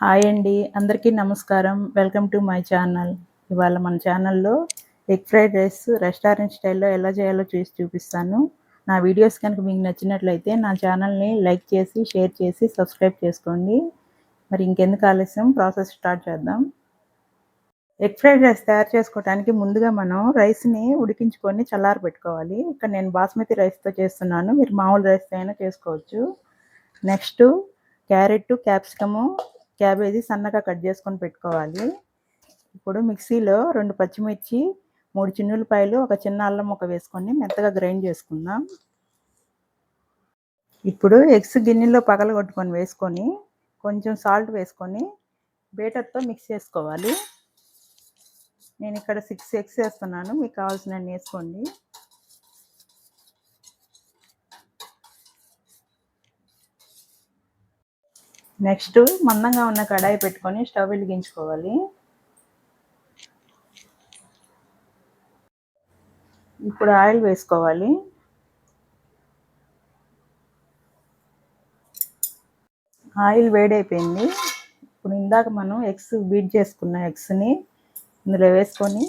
Hi అండి. అందరికీ నమస్కారం. వెల్కమ్ టు మై ఛానల్ ఇవాళ మన ఛానల్లో ఎగ్ ఫ్రైడ్ రైస్ రెస్టారెంట్ స్టైల్లో ఎలా చేయాలో చూసి చూపిస్తాను. నా వీడియోస్ కనుక మీకు నచ్చినట్లయితే నా ఛానల్ని లైక్ చేసి షేర్ చేసి సబ్స్క్రైబ్ చేసుకోండి. మరి ఇంకెందుకు ఆలస్యం? ప్రాసెస్ స్టార్ట్ చేద్దాం. ఎగ్ ఫ్రైడ్ రైస్ తయారు చేసుకోవడానికి ముందుగా మనం రైస్ని ఉడికించుకొని చల్లారి పెట్టుకోవాలి. ఇక్కడ నేను బాస్మతి రైస్తో చేస్తున్నాను. మీరు మామూలు రైస్తో అయినా చేసుకోవచ్చు. నెక్స్ట్ క్యారెట్ క్యాప్సికము క్యాబేజీ సన్నగా కట్ చేసుకొని పెట్టుకోవాలి. ఇప్పుడు మిక్సీలో రెండు పచ్చిమిర్చి మూడు చిన్నులపాయలు ఒక చిన్న అల్లం ముక్క వేసుకొని మెత్తగా గ్రైండ్ చేసుకుందాం. ఇప్పుడు ఎగ్స్ గిన్నెలో పగలగొట్టుకొని వేసుకొని కొంచెం సాల్ట్ వేసుకొని బేటర్తో మిక్స్ చేసుకోవాలి. నేను ఇక్కడ సిక్స్ ఎగ్స్ వేస్తున్నాను. మీకు కావాల్సిన వేసుకోండి. నెక్స్ట్ మందంగా ఉన్న కడాయి పెట్టుకొని స్టవ్ వెలిగించుకోవాలి. ఇప్పుడు ఆయిల్ వేసుకోవాలి. ఆయిల్ వేడైపోయింది. ఇప్పుడు ఇందాక మనం ఎగ్స్ బీట్ చేసుకున్న ఎగ్స్ని ఇందులో వేసుకొని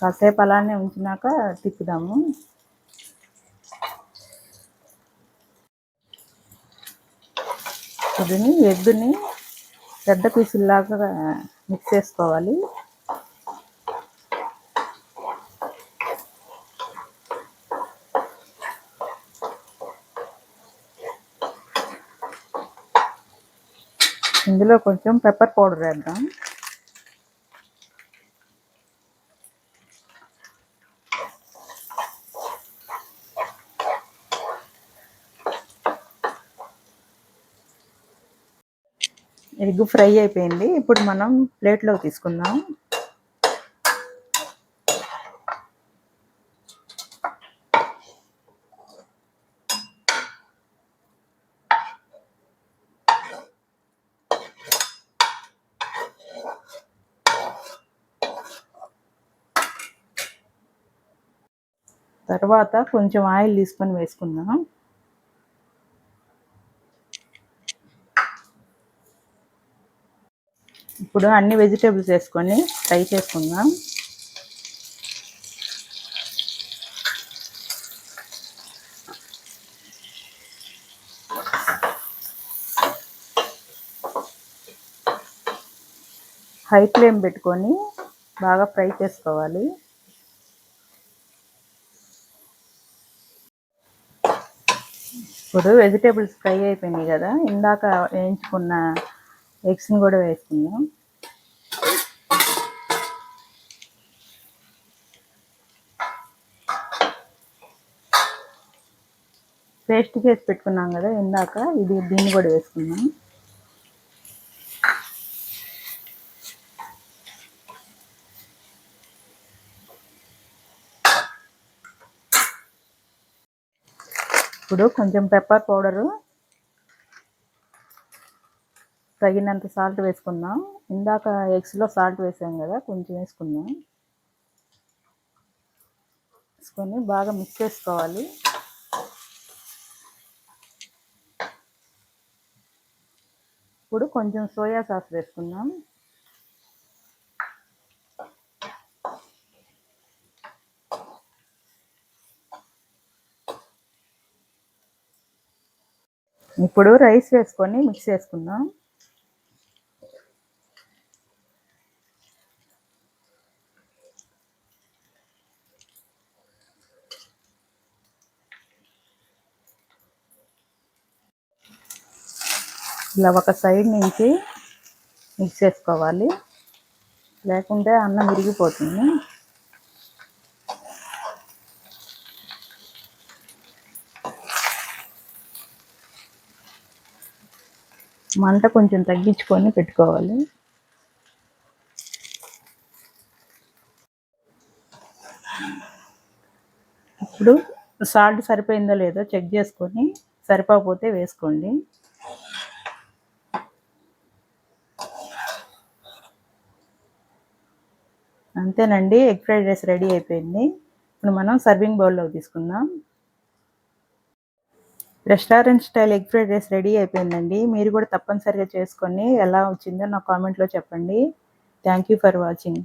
కాసేపు అలానే ఉంచినాక తిప్పుదాము. ఇదిని ఎగ్గుని పెద్ద పీసుల్లాగా మిక్స్ చేసుకోవాలి. ఇందులో కొంచెం పెప్పర్ పౌడర్ వేద్దాం. ఎగ్ ఫ్రై అయిపోయింది. ఇప్పుడు మనం ప్లేట్లో తీసుకుందాం. తర్వాత కొంచెం ఆయిల్ తీసుకొని వేసుకుందాం. ఇప్పుడు అన్ని వెజిటేబుల్స్ వేసుకొని ఫ్రై చేసుకుందాం. హై ఫ్లేమ్ పెట్టుకొని బాగా ఫ్రై చేసుకోవాలి. ఇప్పుడు వెజిటేబుల్స్ ఫ్రై అయిపోయినాయి కదా ఇందాక వేయించుకున్న ఎగ్స్ని కూడా వేసుకుందాం. పేస్ట్ చేసి పెట్టుకున్నాం కదా ఇందాక ఇది దీన్ని కూడా వేసుకుందాం. ఇప్పుడు కొంచెం పెప్పర్ పౌడరు తగినంత సాల్ట్ వేసుకుందాం. ఇందాక ఎగ్స్లో సాల్ట్ వేసాం కదా కొంచెం వేసుకుందాం. వేసుకొని బాగా మిక్స్ చేసుకోవాలి. ఇప్పుడు కొంచెం సోయా సాస్ వేసుకుందాం. ఇప్పుడు రైస్ వేసుకొని మిక్స్ చేసుకుందాం. ఇలా ఒక సైడ్ నుంచి మిక్స్ చేసుకోవాలి. లేకుంటే అన్నం విరిగిపోతుంది. మంట కొంచెం తగ్గించుకొని పెట్టుకోవాలి. ఇప్పుడు సాల్ట్ సరిపోయిందో లేదో చెక్ చేసుకొని సరిపోకపోతే వేసుకోండి. అంతేనండి ఎగ్ ఫ్రైడ్ రైస్ రెడీ అయిపోయింది. ఇప్పుడు మనం సర్వింగ్ బౌల్లోకి తీసుకుందాం. Restaurant style egg fried rice ready అయిపోయిందండి. మీరు కూడా తప్పనిసరిగా చేసుకొని ఎలా వచ్చిందో నా కామెంట్లో చెప్పండి. Thank you for watching.